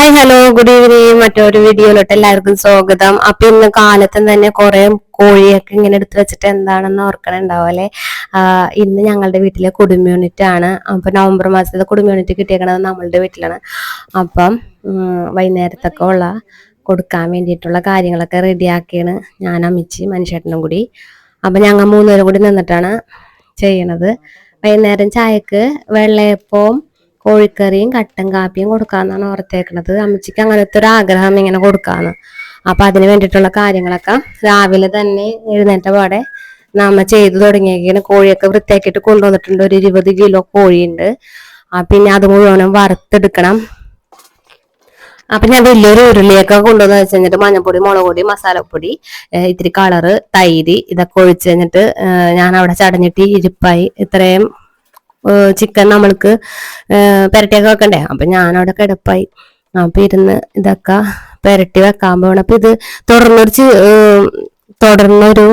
Hi hello good evening മറ്റൊരു വീഡിയോയിലോട്ട് എല്ലാവർക്കും സ്വാഗതം. അപ്പൊ ഇന്ന് കാലത്തും തന്നെ കുറെ കോഴിയൊക്കെ ഇങ്ങനെ എടുത്തു വെച്ചിട്ട് എന്താണെന്ന് ഓർക്കണുണ്ടാവും അല്ലെ? ഇന്ന് ഞങ്ങളുടെ വീട്ടിലെ കുടുംബ്യൂണിറ്റ് ആണ്. അപ്പൊ നവംബർ മാസത്തെ കുടുംബ്യൂണിറ്റ് കിട്ടിയേക്കണത് നമ്മളുടെ വീട്ടിലാണ്. അപ്പം വൈകുന്നേരത്തൊക്കെ ഉള്ള കൊടുക്കാൻ വേണ്ടിയിട്ടുള്ള കാര്യങ്ങളൊക്കെ റെഡിയാക്കിയാണ് ഞാൻ അമ്മിച്ചി മനുഷ്യട്ടനും കൂടി. അപ്പൊ ഞങ്ങൾ മൂന്നുപേരും കൂടി നിന്നിട്ടാണ് ചെയ്യണത്. വൈകുന്നേരം ചായക്ക് വെള്ളയപ്പവും കോഴിക്കറിയും കട്ടൻ കാപ്പിയും കൊടുക്കാന്നാണ് ഓർത്തേക്കണത്. അമ്മച്ചിക്ക് അങ്ങനത്തെ ഒരു ആഗ്രഹം ഇങ്ങനെ കൊടുക്കാന്ന്. അപ്പൊ അതിന് വേണ്ടിയിട്ടുള്ള കാര്യങ്ങളൊക്കെ രാവിലെ തന്നെ എഴുന്നേറ്റ പാടെ നമ്മ ചെയ്തു തുടങ്ങിയേക്കാണ്. കോഴിയൊക്കെ വൃത്തിയാക്കിയിട്ട് കൊണ്ടുവന്നിട്ടുണ്ട്. ഒരു ഇരുപത് കിലോ കോഴിയുണ്ട്. പിന്നെ അത് മുഴുവനും വറുത്തെടുക്കണം. അപ്പൊ ഞാൻ വലിയൊരു ഉരുളിയൊക്കെ കൊണ്ടുവന്ന് വെച്ച് കഴിഞ്ഞിട്ട് മഞ്ഞപ്പൊടി മുളക് പൊടി മസാലപ്പൊടി ഇത്തിരി കളറ് തൈര് ഇതൊക്കെ ഒഴിച്ച് കഴിഞ്ഞിട്ട് ഞാൻ അവിടെ ചടഞ്ഞിട്ട് ഇരിപ്പായി. ഇത്രയും ചിക്കൻ നമ്മൾക്ക് പെരട്ടിയൊക്കെ വെക്കണ്ടേ? അപ്പൊ ഞാനവിടെ കിടപ്പായി. അപ്പൊ ഇരുന്ന് ഇതൊക്കെ പെരട്ടി വെക്കാൻ പോകണം അപ്പൊ ഇത് തുടർന്നൊരു തുടർന്നൊരു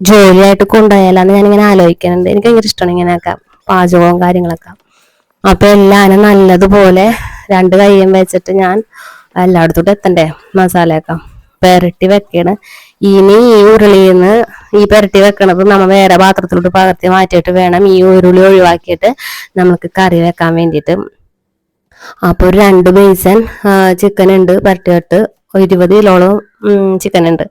ജോലിയായിട്ട് കൊണ്ടുപോയാലാന്ന് ഞാനിങ്ങനെ ആലോചിക്കുന്നുണ്ട് എനിക്ക് ഭയങ്കര ഇഷ്ടമാണ് ഇങ്ങനെയൊക്കെ പാചകവും കാര്യങ്ങളൊക്കെ. അപ്പൊ എല്ലാവരും നല്ലതുപോലെ രണ്ട് കയ്യും വെച്ചിട്ട് ഞാൻ എല്ലായിടത്തോട്ടും എത്തണ്ടേ? മസാലയൊക്കെ പെരട്ടി വെക്കണ്. ഇനി ഈ ഉരുളിയിൽ നിന്ന് ഈ പെരട്ടി വെക്കണത് നമ്മൾ വേറെ പാത്രത്തിലോട്ട് പകർത്തി മാറ്റിയിട്ട് വേണം ഈ ഉരുളി ഒഴിവാക്കിയിട്ട് നമുക്ക് കറി വെക്കാൻ വേണ്ടിയിട്ട്. അപ്പോൾ ഒരു രണ്ട് ബേസൻ ചിക്കൻ ഉണ്ട് പരട്ടിയിട്ട് ഇരുപത് കിലോളം ചിക്കൻ ഉണ്ട്.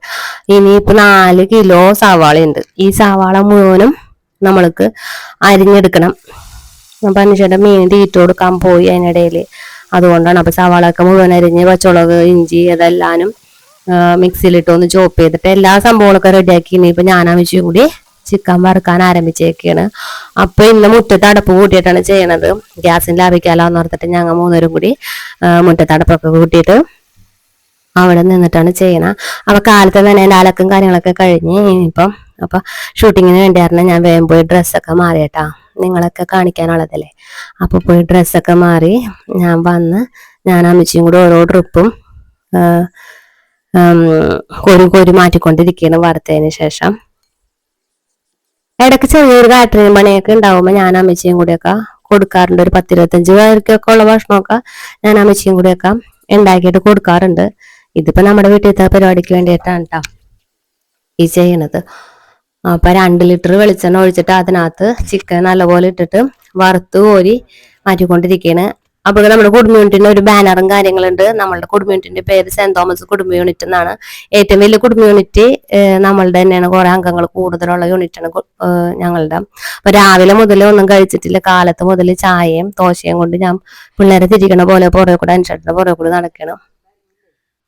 ഇനി ഇപ്പൊ നാല് കിലോ സവാള ഉണ്ട്. ഈ സവാള മുഴുവനും നമ്മൾക്ക് അരിഞ്ഞെടുക്കണം. അപ്പൊ അനുഷന്റെ മീൻ തീറ്റ കൊടുക്കാൻ പോയി അതിനിടയിൽ അതുകൊണ്ടാണ് അപ്പൊ സവാള മുഴുവൻ അരിഞ്ഞ് പച്ചമുളക് ഇഞ്ചി അതെല്ലാനും മിക്സിയിലിട്ട് ഒന്ന് ചോപ്പ് ചെയ്തിട്ട് എല്ലാ സംഭവങ്ങളൊക്കെ റെഡിയാക്കി ഇപ്പൊ ഞാൻ അമിച്ചും കൂടി ചിക്കൻ വറുക്കാൻ ആരംഭിച്ചേക്കാണ്. അപ്പൊ ഇന്ന് മുറ്റത്ത് അടപ്പ് കൂട്ടിയിട്ടാണ് ചെയ്യണത്. ഗ്യാസിന് ലാഭിക്കാലോ എന്ന് ഓർത്തിട്ട് ഞങ്ങൾ മൂന്നുപേരും കൂടി മുറ്റത്ത് അടപ്പൊക്കെ കൂട്ടിയിട്ട് അവിടെ നിന്നിട്ടാണ് ചെയ്യണത് അപ്പൊ കാലത്ത് തന്നെ എന്റെ അലക്കും കാര്യങ്ങളൊക്കെ കഴിഞ്ഞ് ഇനിയിപ്പം അപ്പൊ ഷൂട്ടിങ്ങിന് വേണ്ടിയായിരുന്നു ഞാൻ വേഗം പോയി ഡ്രസ്സൊക്കെ മാറിയിട്ടാ. നിങ്ങളൊക്കെ കാണിക്കാനുള്ളതല്ലേ? അപ്പൊ പോയി ഡ്രസ്സൊക്കെ മാറി ഞാൻ വന്ന് ഞാൻ അമ്മച്ചിയും കൂടി ഓരോ ട്രിപ്പും കോരി കോരി മാറ്റിക്കൊണ്ടിരിക്കുകയാണ് വറുത്തതിന് ശേഷം. ഇടയ്ക്ക് ചെറിയൊരു കാറ്ററിംഗ് പണിയൊക്കെ ഉണ്ടാവുമ്പോൾ ഞാൻ അമ്മച്ചിയും കൂടിയൊക്കെ കൊടുക്കാറുണ്ട്. ഒരു പത്തിരുപത്തഞ്ച് പേർക്കൊക്കെ ഉള്ള ഭക്ഷണമൊക്കെ ഞാൻ അമ്മച്ചിയും കൂടിയൊക്കെ ഉണ്ടാക്കിയിട്ട് കൊടുക്കാറുണ്ട്. ഇതിപ്പോ നമ്മുടെ വീട്ടിലത്തെ പരിപാടിക്ക് വേണ്ടിയിട്ടാണ് കേട്ടോ ഈ ചെയ്യണത്. അപ്പൊ രണ്ട് ലിറ്റർ വെളിച്ചെണ്ണ ഒഴിച്ചിട്ട് അതിനകത്ത് ചിക്കൻ നല്ലപോലെ ഇട്ടിട്ട് വറുത്ത് കോരി മാറ്റിക്കൊണ്ടിരിക്കുകയാണ് അപ്പോൾ നമ്മുടെ കുടുംബ യൂണിറ്റിന് ഒരു ബാനറും കാര്യങ്ങളുണ്ട്. നമ്മളുടെ കുടുംബ യൂണിറ്റിന്റെ പേര് സെന്റ് തോമസ് കുടുംബ യൂണിറ്റ് എന്നാണ്. ഏറ്റവും വലിയ കുടുംബ യൂണിറ്റ് നമ്മളുടെ തന്നെയാണ് കുറെ അംഗങ്ങൾ കൂടുതലുള്ള യൂണിറ്റാണ് ഞങ്ങളുടെ. അപ്പൊ രാവിലെ മുതൽ ഒന്നും കഴിച്ചിട്ടില്ല. കാലത്ത് മുതൽ ചായയും ദോശയും കൊണ്ട് ഞാൻ പിള്ളേരെ തിരിക്കണ പോലെ പുറകെ കൂടെ അനുസരിച്ചിട്ട് പുറകെ കൂടെ നടക്കണം.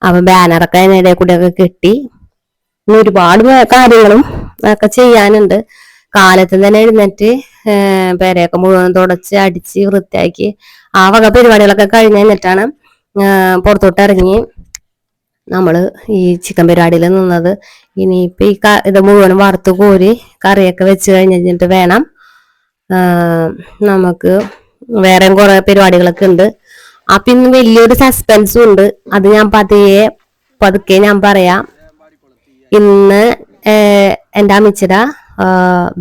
അപ്പൊ ബാനറൊക്കെ അതിനിടെ കൂടെയൊക്കെ കെട്ടി. ഒരുപാട് കാര്യങ്ങളും ഒക്കെ ചെയ്യാനുണ്ട്. കാലത്ത് തന്നെ എഴുന്നേറ്റ് പേരയൊക്കെ മുഴുവൻ തുടച്ച് അടിച്ച് വൃത്തിയാക്കി ആ വക പരിപാടികളൊക്കെ കഴിഞ്ഞ് കഴിഞ്ഞിട്ടാണ് പുറത്തോട്ട് ഇറങ്ങി. നമ്മൾ ഈ ചിക്കൻ പരിപാടിയിൽ നിന്നത്. ഇനിയിപ്പോൾ ഈ ഇത് മുഴുവനും വറുത്ത് കോരി കറിയൊക്കെ വെച്ച് കഴിഞ്ഞിട്ട് വേണം. നമുക്ക് വേറെയും കുറെ പരിപാടികളൊക്കെ ഉണ്ട്. അപ്പൊ ഇന്ന് വലിയൊരു സസ്പെൻസും ഉണ്ട്. അത് ഞാൻ പതിയെ പതുക്കെ ഞാൻ പറയാം. ഇന്ന് എന്റെ അമ്മച്ചിട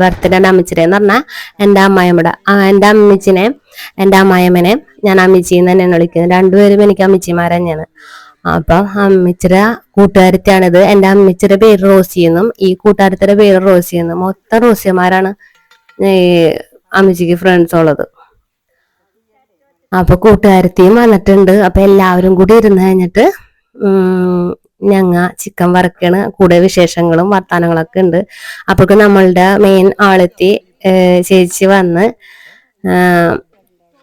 ബർത്ത്ഡേ അമ്മച്ചിടെ എന്ന് പറഞ്ഞാൽ എന്റെ അമ്മായിയമ്മയുടെ. എന്റെ അമ്മച്ചിനെ എന്റെ അമ്മായിയമ്മനെ ഞാൻ അമ്മച്ചിന്ന് തന്നെയാണ് വിളിക്കുന്നത്. രണ്ടുപേരും എനിക്ക് അമ്മച്ചിമാർ തന്നെയാണ്. അപ്പം അമ്മച്ചിടെ കൂട്ടുകാരത്തിയാണിത് എന്റെ അമ്മച്ചിയുടെ പേര് റോസി എന്നും ഈ കൂട്ടുകാരത്തിയുടെ പേര് റോസി എന്നും. മൊത്തം റോസിയമാരാണ് ഈ അമ്മച്ചിക്ക് ഫ്രണ്ട്സ് ഉള്ളത്. അപ്പൊ കൂട്ടുകാരത്തിയും വന്നിട്ടുണ്ട്. അപ്പൊ എല്ലാവരും കൂടി ഇരുന്ന് കഴിഞ്ഞിട്ട് ഞങ്ങ ചിക്കൻ വറക്കണ് കൂടെ വിശേഷങ്ങളും വർത്താനങ്ങളൊക്കെ ഉണ്ട്. അപ്പൊക്ക് നമ്മളുടെ മെയിൻ ആളെത്തി ചേച്ചി വന്ന്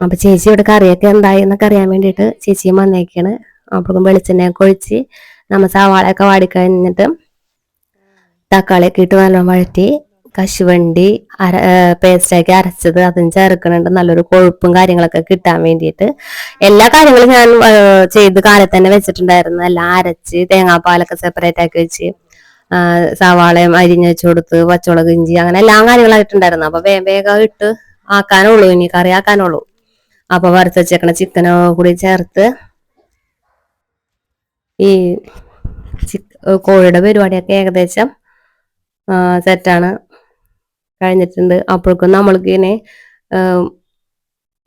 അപ്പൊ ചേച്ചി ഇവിടെ കറിയൊക്കെ എന്തായി എന്നൊക്കെ അറിയാൻ വേണ്ടിയിട്ട് ചേച്ചിയും വന്നേക്കാണ്. അപ്പോഴും വെളിച്ചെണ്ണയൊക്കെ ഒഴിച്ച് നമ്മ സവാളയൊക്കെ വാടിക്കഴിഞ്ഞിട്ട് തക്കാളിയൊക്കെ ഇട്ട് നല്ലോണം വഴറ്റി കശുവണ്ടി അര പേസ്റ്റാക്കി അരച്ചത് അതും ചേർക്കുന്നുണ്ട് നല്ലൊരു കൊഴുപ്പും കാര്യങ്ങളൊക്കെ കിട്ടാൻ വേണ്ടിയിട്ട്. എല്ലാ കാര്യങ്ങളും ഞാൻ ചെയ്ത് കാലത്ത് തന്നെ വെച്ചിട്ടുണ്ടായിരുന്നു. എല്ലാം അരച്ച് തേങ്ങാപ്പാലൊക്കെ സെപ്പറേറ്റ് ആക്കി വെച്ച് സവാളയും അരിഞ്ഞ് വെച്ച് കൊടുത്ത് പച്ചമുളക് ഇഞ്ചി അങ്ങനെ എല്ലാ കാര്യങ്ങളായിട്ടുണ്ടായിരുന്നു. അപ്പൊ വേഗം ഇട്ട് ആക്കാനുള്ളൂ. ഇനി കറി ആക്കാനുള്ളൂ. അപ്പൊ വറുത്ത് വെച്ചേക്കണ ചിക്കനോ കൂടി ചേർത്ത് ഈ കോഴിയുടെ പരിപാടിയൊക്കെ ഏകദേശം സെറ്റാണ് കഴിഞ്ഞിട്ടുണ്ട്. അപ്പോഴേക്കും നമ്മൾക്ക് ഇങ്ങനെ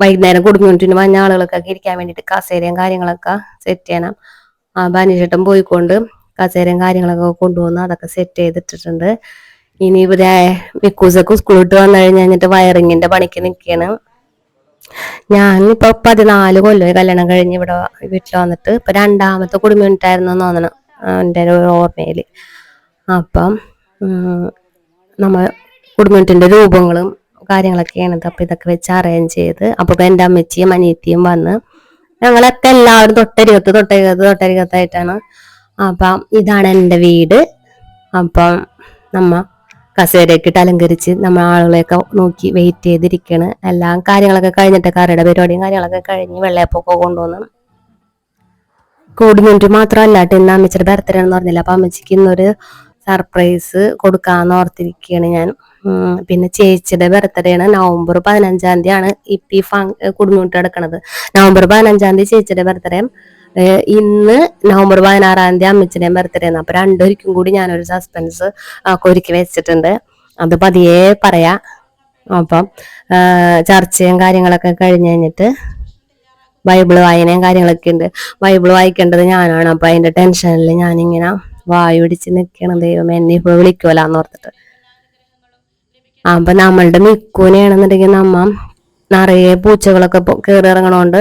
വൈകുന്നേരം കുടുംബത്തിന് മഞ്ഞ ആളുകളൊക്കെ ഇരിക്കാൻ വേണ്ടിയിട്ട് കസേരയും കാര്യങ്ങളൊക്കെ സെറ്റ് ചെയ്യണം. ആ ബാനിച്ചേട്ടൻ പോയിക്കൊണ്ട് കസേരയും കാര്യങ്ങളൊക്കെ കൊണ്ടുവന്ന് അതൊക്കെ സെറ്റ് ചെയ്തിട്ടിട്ടുണ്ട്. ഇനി ഇവിടെ മിക്കൂസൊക്കെ സ്കൂൾ വന്നു വന്നു കഴിഞ്ഞിട്ട് വയറിങ്ങിന്റെ പണിക്ക് നിൽക്കുകയാണ് ഞാൻ ഇപ്പൊ പതിനാല് കൊല്ലം കല്യാണം കഴിഞ്ഞ് ഇവിടെ വീട്ടിൽ വന്നിട്ട് ഇപ്പൊ രണ്ടാമത്തെ കുടുംബം ഉണ്ടായിരുന്നു തോന്നണം എന്റെ ഒരു ഓർമ്മയിൽ. അപ്പം ഉം, നമ്മ കുടുംബത്തിന്റെ രൂപങ്ങളും കാര്യങ്ങളൊക്കെയാണ് ഇത് അപ്പൊ ഇതൊക്കെ വെച്ച് അറേഞ്ച് ചെയ്ത്. അപ്പൊ എന്റെ അമ്മച്ചിയും അനിയത്തിയും വന്ന് ഞങ്ങളൊക്കെ എല്ലാവരും തൊട്ടരികത്ത് തൊട്ടരികത്ത് തൊട്ടരികത്തായിട്ടാണ്. അപ്പം ഇതാണ് എന്റെ വീട്. അപ്പം നമ്മ കസേരയൊക്കെ ഇട്ട് അലങ്കരിച്ച് നമ്മ ആളുകളെയൊക്കെ നോക്കി വെയിറ്റ് ചെയ്തിരിക്കണ്. എല്ലാം കാര്യങ്ങളൊക്കെ കഴിഞ്ഞിട്ട് കറിയുടെ പരിപാടിയും കാര്യങ്ങളൊക്കെ കഴിഞ്ഞ് വെള്ളയപ്പൊക്കെ കൊണ്ടുവന്ന്. കൂടുമിനിറ്റ് മാത്രമല്ല ഇന്ന് അമ്മച്ചിയുടെ ബർത്ത്ഡേ എന്ന് പറഞ്ഞില്ല? അപ്പൊ അമ്മച്ചിക്ക് ഇന്നൊരു സർപ്രൈസ് കൊടുക്കാന്ന് ഓർത്തിരിക്കുകയാണ് ഞാൻ. പിന്നെ ചേച്ചിയുടെ ബർത്ത്ഡേ ആണ് നവംബർ പതിനഞ്ചാം തീയതി ആണ് ഇപ്പൊ ഫങ് കുടുംബിട്ട് കിടക്കണത് നവംബർ പതിനഞ്ചാം തീയതി ചേച്ചിയുടെ ബർത്ത്ഡേ ഇന്ന് നവംബർ പതിനാറാം തീയതി അമ്മച്ചിന്റെയും ബർത്ത്ഡേ ആണ്. അപ്പൊ രണ്ടൊരിക്കും കൂടി ഞാനൊരു സസ്പെൻസ് ഒരുക്കി വെച്ചിട്ടുണ്ട്. അത് പതിയെ പറയാ. അപ്പം ചർച്ചയും കാര്യങ്ങളൊക്കെ കഴിഞ്ഞ് കഴിഞ്ഞിട്ട് ബൈബിൾ വായനയും കാര്യങ്ങളൊക്കെ ഉണ്ട്. ബൈബിൾ വായിക്കേണ്ടത് ഞാനാണ്. അപ്പൊ അതിന്റെ ടെൻഷനിൽ ഞാനിങ്ങനെ വായു പിടിച്ച് നിൽക്കണം ദൈവം എന്നെ ഇപ്പൊ വിളിക്കുമല്ലാന്ന് ഓർത്തിട്ട്. അപ്പൊ നമ്മളുടെ മിക്കൂനെയാണെന്നുണ്ടെങ്കിൽ നമ്മ നിറയെ പൂച്ചകളൊക്കെ കയറി ഇറങ്ങണോണ്ട്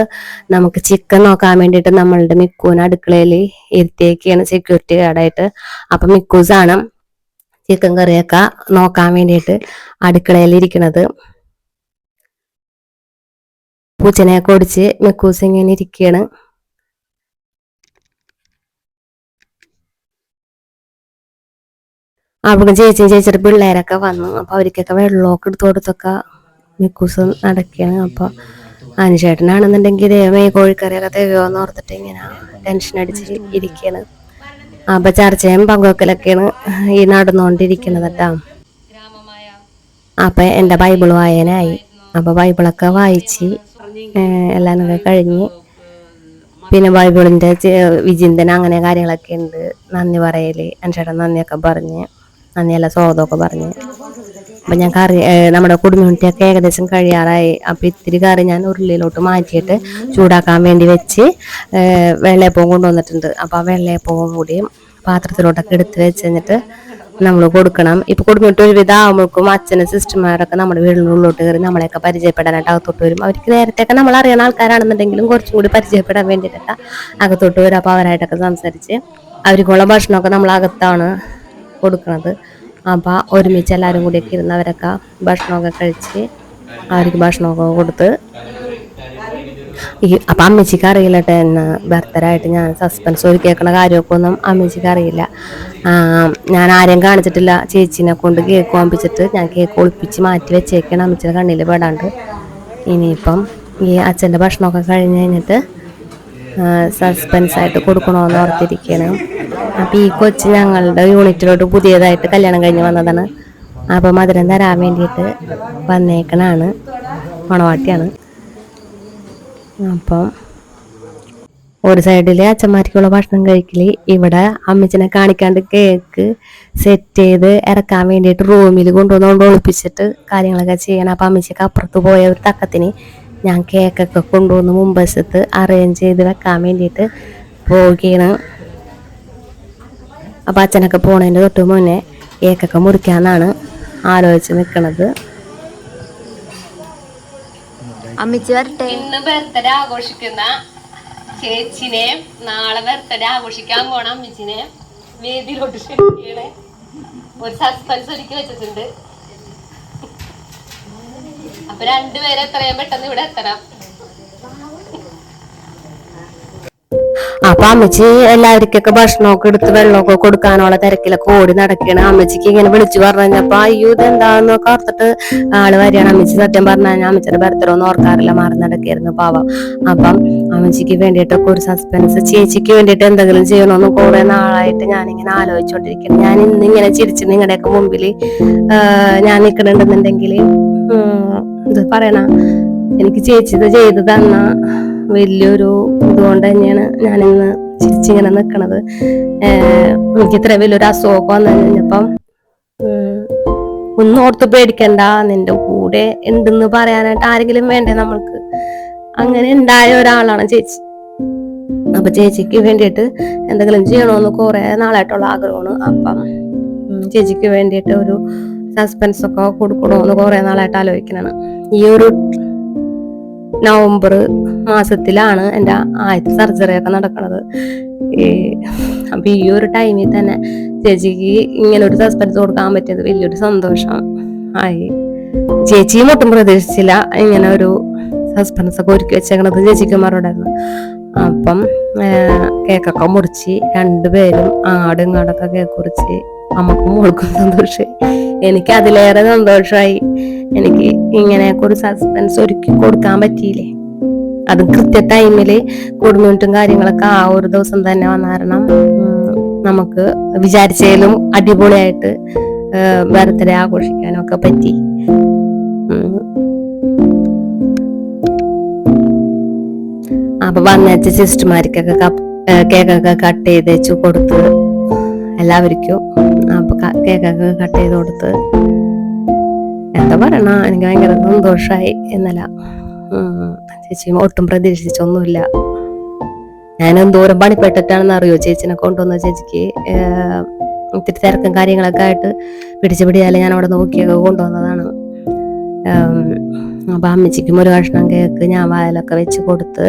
നമുക്ക് ചിക്കൻ നോക്കാൻ വേണ്ടിയിട്ട് നമ്മളുടെ മിക്കൂന അടുക്കളയിൽ ഇരുത്തിയേക്കാണ് സെക്യൂരിറ്റി ഗാർഡായിട്ട് അപ്പൊ മിക്കൂസാണ് ചിക്കൻ കറിയൊക്കെ നോക്കാൻ വേണ്ടിയിട്ട് അടുക്കളയിൽ ഇരിക്കണത്. പൂച്ചനെയൊക്കെ ഓടിച്ച് മിക്കൂസ് ഇങ്ങനെ ഇരിക്കുകയാണ് അവിടെ ചേച്ചി ചേച്ചിയുടെ പിള്ളേരൊക്കെ വന്നു. അപ്പൊ അവർക്കൊക്കെ വെള്ളമൊക്കെ എടുത്തു കൊടുത്തൊക്കെ മിക്കൂസ് നടക്കുകയാണ്. അപ്പൊ അനുചേട്ടനാണെന്നുണ്ടെങ്കിൽ ദൈവമേ കോഴിക്കറിയൊക്കെ തികയോന്ന് ഓർത്തിട്ട് ഇങ്ങനെ ടെൻഷൻ അടിച്ച് ഇരിക്കുകയാണ്. അപ്പൊ ചർച്ചയും പങ്കുവെക്കലൊക്കെയാണ് ഈ നടന്നുകൊണ്ടിരിക്കുന്നത് കേട്ടോ. അപ്പൊ എന്റെ ബൈബിൾ വായനായി അപ്പൊ ബൈബിളൊക്കെ വായിച്ച് എല്ലാം ഒക്കെ കഴിഞ്ഞ് പിന്നെ ബൈബിളിന്റെ വിചിന്തന വിചിന്തനം അങ്ങനെ കാര്യങ്ങളൊക്കെ ഉണ്ട്. നന്ദി പറയൽ. അനുചേട്ടൻ നന്ദിയൊക്കെ പറഞ്ഞ് നന്ദിയല്ല സ്വാഗതമൊക്കെ പറഞ്ഞു. അപ്പം ഞാൻ കറി നമ്മുടെ കുടുംബിയൊക്കെ ഏകദേശം കഴിയാറായി. അപ്പോൾ ഇത്തിരി കറി ഞാൻ ഉരുളിയിലോട്ട് മാറ്റിയിട്ട് ചൂടാക്കാൻ വേണ്ടി വെച്ച് വെള്ളയപ്പവും കൊണ്ടുവന്നിട്ടുണ്ട്. അപ്പോൾ ആ വെള്ളയപ്പവും കൂടി പാത്രത്തിലോട്ടൊക്കെ എടുത്ത് വെച്ച് കഴിഞ്ഞിട്ട് നമ്മൾ കൊടുക്കണം. ഇപ്പൊ കൊടുത്തിട്ട് ഒരുവിധ ആവുമ്പോഴേക്കും അച്ഛനും സിസ്റ്റർമാരൊക്കെ നമ്മുടെ വീടിന്റെ ഉള്ളിലോട്ട് കയറി നമ്മളെയൊക്കെ പരിചയപ്പെടാനായിട്ട് അകത്തോട്ട് വരും. അവർക്ക് നേരത്തെയൊക്കെ നമ്മൾ അറിയുന്ന ആൾക്കാരാണെന്നുണ്ടെങ്കിലും കുറച്ചും കൂടി പരിചയപ്പെടാൻ വേണ്ടിയിട്ടൊക്കെ അകത്തോട്ട് വരും. അപ്പോൾ അവരായിട്ടൊക്കെ സംസാരിച്ച് അവർക്കുള്ള ഭക്ഷണമൊക്കെ നമ്മൾ അകത്താണ് കൊടുക്കുന്നത് അപ്പോൾ ഒരുമിച്ച് എല്ലാവരും കൂടിയൊക്കെ ഇരുന്നവരൊക്കെ ഭക്ഷണമൊക്കെ കഴിച്ച് അവർക്ക് ഭക്ഷണമൊക്കെ കൊടുത്ത് ഈ അപ്പം അമ്മച്ചിക്ക് അറിയില്ല കേട്ടോ എന്ന് ബർത്ത്ഡേ ഞാൻ സസ്പെൻസ് ഒരുക്കിയേക്കണ കാര്യമൊക്കെ ഒന്നും അമ്മച്ചിക്ക് അറിയില്ല. ഞാൻ ആരെയും കാണിച്ചിട്ടില്ല. ചേച്ചീനെ കൊണ്ട് കേക്ക് വാങ്ങിപ്പിച്ചിട്ട് ഞാൻ കേക്ക് ഒളിപ്പിച്ച് മാറ്റി വെച്ചേക്കണം അമ്മച്ചിയുടെ കണ്ണിൽ പെടാണ്ട്. ഇനിയിപ്പം ഈ അച്ഛന്റെ ഭക്ഷണമൊക്കെ കഴിഞ്ഞ് കഴിഞ്ഞിട്ട് സസ്പെൻസ് ആയിട്ട് കൊടുക്കണമെന്ന് ഓർത്തിരിക്കുകയാണ് അപ്പം ഈ കൊച്ച് ഞങ്ങളുടെ യൂണിറ്റിലോട്ട് പുതിയതായിട്ട് കല്യാണം കഴിഞ്ഞ് വന്നതാണ്. അപ്പം മധുരം തരാൻ വേണ്ടിയിട്ട് വന്നേക്കണാണ്. മണവാട്ടിയാണ്. അപ്പം ഒരു സൈഡിൽ അച്ഛന്മാർക്കുള്ള ഭക്ഷണം കഴിക്കൽ ഇവിടെ അമ്മച്ചനെ കാണിക്കാണ്ട് കേക്ക് സെറ്റ് ചെയ്ത് ഇറക്കാൻ വേണ്ടിയിട്ട് റൂമിൽ കൊണ്ടുവന്നുകൊണ്ട് ഒളിപ്പിച്ചിട്ട് കാര്യങ്ങളൊക്കെ ചെയ്യണം. അപ്പം അമ്മച്ചക്ക് അപ്പുറത്ത് പോയ ഒരു തക്കത്തിന് ഞാൻ കേക്കൊക്കെ കൊണ്ടുവന്ന് മുമ്പശത്ത് അറേഞ്ച് ചെയ്ത് വെക്കാൻ വേണ്ടിയിട്ട് പോവുകയാണ്. അപ്പം അച്ഛനൊക്കെ പോണതിന്റെ തൊട്ട് മുന്നേ കേക്കൊക്കെ മുറിക്കാന്നാണ് ആലോചിച്ച് നിൽക്കുന്നത് അമ്മിച്ച് വരട്ടെ. ഇന്ന് ബർത്ത്ഡേ ആഘോഷിക്കുന്ന ചേച്ചിനെ നാളെ ബർത്ത്ഡേ ആഘോഷിക്കാൻ പോണ അമ്മച്ചിനെ. വേദിയിലോട്ട് ക്ഷണിക്കണേ ഒരു സസ്പെൻസ് ഒരുക്കി വെച്ചിട്ടുണ്ട്. അപ്പൊ രണ്ടുപേരെ എത്രയും പെട്ടെന്ന് ഇവിടെ എത്തണം. അപ്പൊ അമ്മച്ചി എല്ലാവർക്കൊക്കെ ഭക്ഷണമൊക്കെ എടുത്ത് വെള്ളമൊക്കെ കൊടുക്കാനുള്ള തിരക്കിലൊക്കെ ഓടി നടക്കണ അമ്മച്ചിക്ക് ഇങ്ങനെ വിളിച്ചു പറഞ്ഞു പറഞ്ഞപ്പോ അയ്യോ ഇത് എന്താന്നൊക്കെ ഓർത്തിട്ട് ആൾ വരികയാണ്. അമ്മച്ചി സത്യം പറഞ്ഞു കഴിഞ്ഞാൽ അമ്മച്ചിയുടെ ബർത്ത്ഡേ ഒന്നും ഓർക്കാറില്ല മാറി നടക്കായിരുന്നു പാവം. അപ്പം അമ്മച്ചിക്ക് വേണ്ടിയിട്ടൊക്കെ ഒരു സസ്പെൻസ് ചേച്ചിക്ക് വേണ്ടിയിട്ട് എന്തെങ്കിലും ചെയ്യണമെന്ന് കുറെ നാളായിട്ട് ഞാനിങ്ങനെ ആലോചിച്ചോണ്ടിരിക്കുന്നു ഞാൻ ഇന്ന് ഇങ്ങനെ ചിരിച്ച് നിങ്ങളുടെയൊക്കെ മുമ്പിൽ ഞാൻ നിൽക്കണുണ്ടെന്നുണ്ടെങ്കിൽ ഇത് പറയണ. എനിക്ക് ചേച്ചി ഇത് ചെയ്തു തന്ന വലിയൊരു ഇതുകൊണ്ട് തന്നെയാണ് ഞാനിന്ന് ചിരിച്ചിങ്ങനെ നിൽക്കണത് എനിക്ക് ഇത്ര വലിയൊരു അസുഖമൊക്കെ വന്നു കഴിഞ്ഞപ്പം ഒന്നും ഓർത്ത് പേടിക്കണ്ട നിന്റെ കൂടെ ഉണ്ടെന്ന് പറയാനായിട്ട് ആരെങ്കിലും വേണ്ടേ നമ്മൾക്ക്? അങ്ങനെ ഉണ്ടായ ഒരാളാണ് ചേച്ചി. അപ്പൊ ചേച്ചിക്ക് വേണ്ടിയിട്ട് എന്തെങ്കിലും ചെയ്യണമെന്ന് കുറെ നാളായിട്ടുള്ള ആഗ്രഹമാണ്. അപ്പം ചേച്ചിക്ക് വേണ്ടിയിട്ട് ഒരു സസ്പെൻസ് ഒക്കെ കൊടുക്കണോ എന്ന് കുറെ നാളായിട്ട് ആലോചിക്കുന്നതാണ് ഈ ഒരു നവംബർ മാസത്തിലാണ് എന്റെ ആദ്യത്തെ സർജറി ഒക്കെ നടക്കുന്നത് ഈ അപ്പൊ ഈ ഒരു ടൈമിൽ തന്നെ ചേച്ചിക്ക് ഇങ്ങനെ ഒരു സസ്പെൻസ് കൊടുക്കാൻ പറ്റിയത് വലിയൊരു സന്തോഷം ആയി. ചേച്ചിയും ഒട്ടും പ്രതീക്ഷിച്ചില്ല ഇങ്ങനെ ഒരു സസ്പെൻസ് ഒക്കെ ഒരുക്കി വെച്ചേക്കണത് ചേച്ചിക്കുമാരോടായിരുന്നു. അപ്പം കേക്കൊക്കെ മുറിച്ച് രണ്ടുപേരും ആടും കാടൊക്കെ കേക്ക് മുറിച്ച് അമ്മക്കും മോൾക്കും സന്തോഷമായി എനിക്ക് അതിലേറെ സന്തോഷമായി എനിക്ക് ഇങ്ങനെ ഒരു സസ്പെൻസ് ഒരുക്കി കൊടുക്കാൻ പറ്റിയില്ലേ? അത് കൃത്യ ടൈമിൽ കൊടുമിനിറ്റും കാര്യങ്ങളൊക്കെ ആ ഒരു ദിവസം തന്നെ വന്ന കാരണം നമുക്ക് വിചാരിച്ചതിലും അടിപൊളിയായിട്ട് ബർത്ത്ഡേ ആഘോഷിക്കാനും ഒക്കെ പറ്റി. അപ്പൊ വന്നേച്ച സിസ്റ്റർമാർക്കൊക്കെ കേക്കൊക്കെ കട്ട് ചെയ്ത് വെച്ച് കൊടുത്ത് എല്ലാവർക്കും അപ്പൊ കേക്കൊക്കെ കട്ട് ചെയ്ത് കൊടുത്ത് എന്താ പറയണ? എനിക്ക് ഭയങ്കര സന്തോഷമായി എന്നല്ല. ചേച്ചി ഒട്ടും പ്രതീക്ഷിച്ചൊന്നുമില്ല. ഞാൻ എന്തോരം പണിപ്പെട്ടിട്ടാണെന്ന് അറിയോ? ചേച്ചിനെ കൊണ്ടുവന്ന ചേച്ചിക്ക് ഇത്തിരി തിരക്കും കാര്യങ്ങളൊക്കെ ആയിട്ട് പിടിച്ച പിടിയാലും ഞാൻ അവിടെ നോക്കിയൊക്കെ കൊണ്ടുവന്നതാണ്. അപ്പൊ അമ്മച്ചിക്കും ഒരു കഷ്ണം കേക്ക് ഞാൻ വായലൊക്കെ വെച്ച് കൊടുത്ത്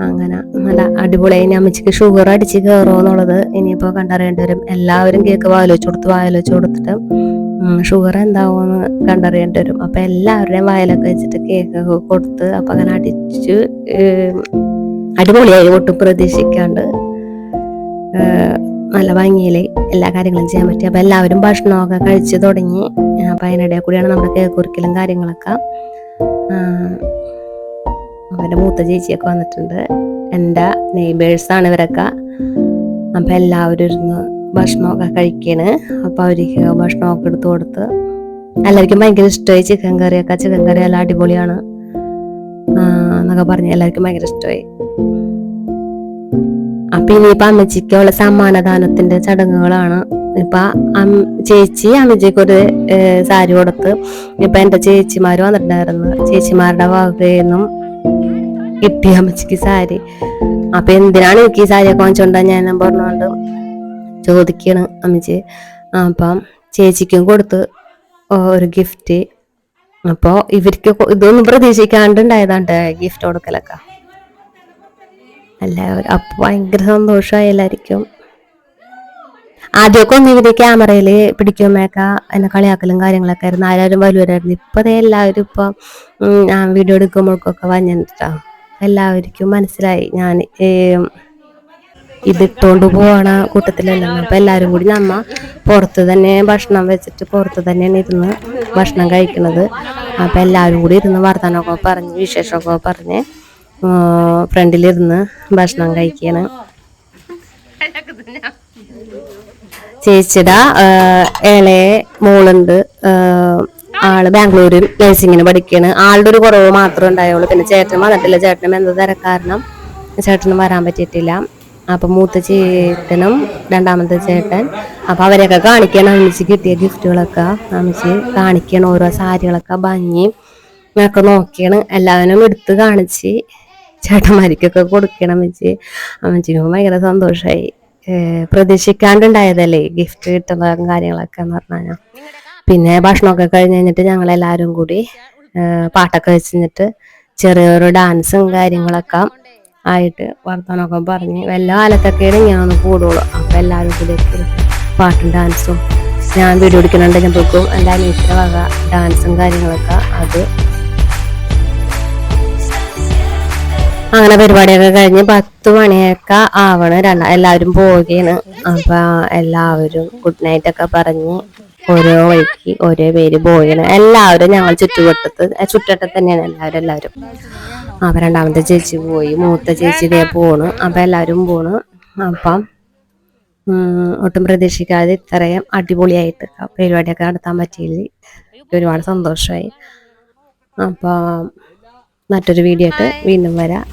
അങ്ങനെ നല്ല അടിപൊളിയായി ഇനി അമ്മച്ചിക്ക് ഷുഗർ അടിച്ച് കയറുമോ എന്നുള്ളത് ഇനിയിപ്പോ കണ്ടറിയേണ്ടി വരും എല്ലാവരും കേക്ക് വായിലോച്ച് കൊടുത്ത് വായലോച്ച് കൊടുത്തിട്ട് ഷുഗർ എന്താവുമെന്ന് കണ്ടറിയേണ്ടി വരും അപ്പൊ എല്ലാവരുടെയും വായലൊക്കെ വെച്ചിട്ട് കേക്കൊക്കെ കൊടുത്ത് അപ്പൊ അങ്ങനെ അടിച്ച് അടിപൊളിയായി ഒട്ടും പ്രതീക്ഷിക്കാണ്ട് നല്ല ഭംഗിയിൽ എല്ലാ കാര്യങ്ങളും ചെയ്യാൻ പറ്റി. അപ്പൊ എല്ലാവരും ഭക്ഷണമൊക്കെ കഴിച്ചു തുടങ്ങി. അപ്പൊ അതിനിടയിൽ കൂടിയാണ് നമ്മുടെ കേക്ക് കുറിക്കലും കാര്യങ്ങളൊക്കെ. അവന്റെ മൂത്ത ചേച്ചിയൊക്കെ വന്നിട്ടുണ്ട്. എന്റെ നെയ്ബേഴ്സാണ് ഇവരൊക്കെ. അപ്പം എല്ലാവരും ഇരുന്ന് ഭക്ഷണമൊക്കെ കഴിക്കണ്. അപ്പം അവർക്ക് ഭക്ഷണമൊക്കെ എടുത്തു കൊടുത്ത് എല്ലാവർക്കും ഭയങ്കര ഇഷ്ടമായി. ചിക്കൻ കറിയൊക്കെ ചിക്കൻ കറി എല്ലാം അടിപൊളിയാണ്. എന്നൊക്കെ പറഞ്ഞ് എല്ലാവർക്കും ഭയങ്കര ഇഷ്ടമായി. അപ്പം ഇനിയിപ്പോൾ അമ്മച്ചിക്കുള്ള സമ്മാനദാനത്തിന്റെ ചടങ്ങുകളാണ്. ഇപ്പം ചേച്ചി അമ്മച്ചിക്കൊരു സാരി കൊടുത്ത് ഇപ്പം എന്റെ ചേച്ചിമാർ വന്നിട്ടുണ്ടായിരുന്നു. ചേച്ചിമാരുടെ വകയെന്നും കിട്ടി അമ്മച്ചിക്ക് സാരി. അപ്പൊ എന്തിനാണ് എനിക്ക് ഈ സാരിയൊക്കെ വാങ്ങിച്ചോണ്ടാ ഞാൻ പറഞ്ഞുകൊണ്ട് ചോദിക്കണം അമ്മച്ചി. അപ്പം ചേച്ചിക്കും കൊടുത്ത് ഒരു ഗിഫ്റ്റ് അപ്പോ ഇവർക്ക് ഇതൊന്നും പ്രതീക്ഷിക്കാണ്ടുണ്ടായതാണ്ട് ഗിഫ്റ്റ് കൊടുക്കലൊക്കെ. എല്ലാവരും അപ്പൊ ഭയങ്കര സന്തോഷമായി എല്ലാവർക്കും ആദ്യമൊക്കെ ഒന്ന് ഇവർ ക്യാമറയിൽ പിടിക്കുമ്പോഴൊക്കെ എന്നെ കളിയാക്കലും കാര്യങ്ങളൊക്കെ ആയിരുന്നു. ആരും വലുവരായിരുന്നു ഇപ്പൊ ദേ എല്ലാവരും ഇപ്പൊ വീഡിയോ എടുക്കുമ്പോഴൊക്കെ വന്നിട്ടാ എല്ലാവർക്കും മനസ്സിലായി. ഞാൻ ഇതിട്ടുകൊണ്ട് പോണ കൂട്ടത്തിലല്ല? അപ്പൊ എല്ലാവരും കൂടി നമ്മ പുറത്ത് തന്നെ ഭക്ഷണം വെച്ചിട്ട് പുറത്ത് തന്നെയാണ് ഇരുന്ന് ഭക്ഷണം കഴിക്കുന്നത് അപ്പൊ എല്ലാവരും കൂടി ഇരുന്ന് വർത്തമാനമൊക്കെ പറഞ്ഞ് വിശേഷമൊക്കെ പറഞ്ഞ് ഫ്രണ്ടിലിരുന്ന് ഭക്ഷണം കഴിക്കാണ്. ചേച്ചിയുടെ ഇളയ മോളുണ്ട്. ആൾ ബാംഗ്ലൂരിൽ നഴ്സിങ്ങിന് പഠിക്കുകയാണ് ആളുടെ ഒരു കുറവ് മാത്രമേ ഉണ്ടായുള്ളൂ. പിന്നെ ചേട്ടൻ വന്നിട്ടില്ല. ചേട്ടനും എന്താ കാരണം ചേട്ടനും വരാൻ പറ്റിയിട്ടില്ല. അപ്പൊ മൂത്ത ചേട്ടനും രണ്ടാമത്തെ ചേട്ടൻ. അപ്പൊ അവരെയൊക്കെ കാണിക്കണം. അമ്മച്ചി കിട്ടിയ ഗിഫ്റ്റുകളൊക്കെ അമ്മച്ചി കാണിക്കണം. ഓരോ സാരികളൊക്കെ ഭംഗി ഒക്കെ നോക്കിയാണ്. എല്ലാവരും എടുത്ത് കാണിച്ച് ചേട്ടന്മാർക്കൊക്കെ കൊടുക്കണം അമ്മച്ചി. അമ്മച്ചിനും ഭയങ്കര സന്തോഷമായി പ്രതീക്ഷിക്കാണ്ടുണ്ടായതല്ലേ ഗിഫ്റ്റ് കിട്ടുന്ന കാര്യങ്ങളൊക്കെ എന്ന് പറഞ്ഞാൽ പിന്നെ ഭക്ഷണമൊക്കെ കഴിഞ്ഞ് കഴിഞ്ഞിട്ട് ഞങ്ങൾ എല്ലാവരും കൂടി പാട്ടൊക്കെ വെച്ചിട്ട് ചെറിയൊരു ഡാൻസും കാര്യങ്ങളൊക്കെ ആയിട്ട് വർത്തമാനമൊക്കെ പറഞ്ഞ് എല്ലാ കാലത്തൊക്കെയാണ് ഞാൻ കൂടുള്ളൂ. അപ്പൊ എല്ലാവരും കൂടി പാട്ടും ഡാൻസും ഞാൻ വീഡിയോ എടുക്കുന്നുണ്ട് എടുക്കുന്നുണ്ടെങ്കിൽ എന്റെ അനിയത്തിന്റെ വക ഡാൻസും കാര്യങ്ങളൊക്കെ അത് അങ്ങനെ പരിപാടിയൊക്കെ കഴിഞ്ഞ് പത്ത് മണിയൊക്കെ ആവണ. രണ്ട എല്ലാവരും പോവുകയാണ്. അപ്പൊ എല്ലാവരും ഗുഡ് നൈറ്റ് ഒക്കെ പറഞ്ഞ് ഓരോ വഴിക്ക് ഓരോ പേര് പോവുകയാണ് എല്ലാവരും ഞങ്ങൾ ചുറ്റുവട്ടത്ത് ചുറ്റുവട്ടത്ത് തന്നെയാണ് എല്ലാവരും എല്ലാവരും. അപ്പം രണ്ടാമത്തെ ചേച്ചി പോയി മൂത്ത ചേച്ചി ഇതേ പോണു. അപ്പം എല്ലാവരും പോണു. അപ്പം ഒട്ടും പ്രതീക്ഷിക്കാതെ ഇത്രയും അടിപൊളിയായിട്ട് പരിപാടിയൊക്കെ നടത്താൻ പറ്റിയില്ല. ഒരുപാട് സന്തോഷമായി അപ്പം മറ്റൊരു വീഡിയോ ആയിട്ട് വീണ്ടും വരാം.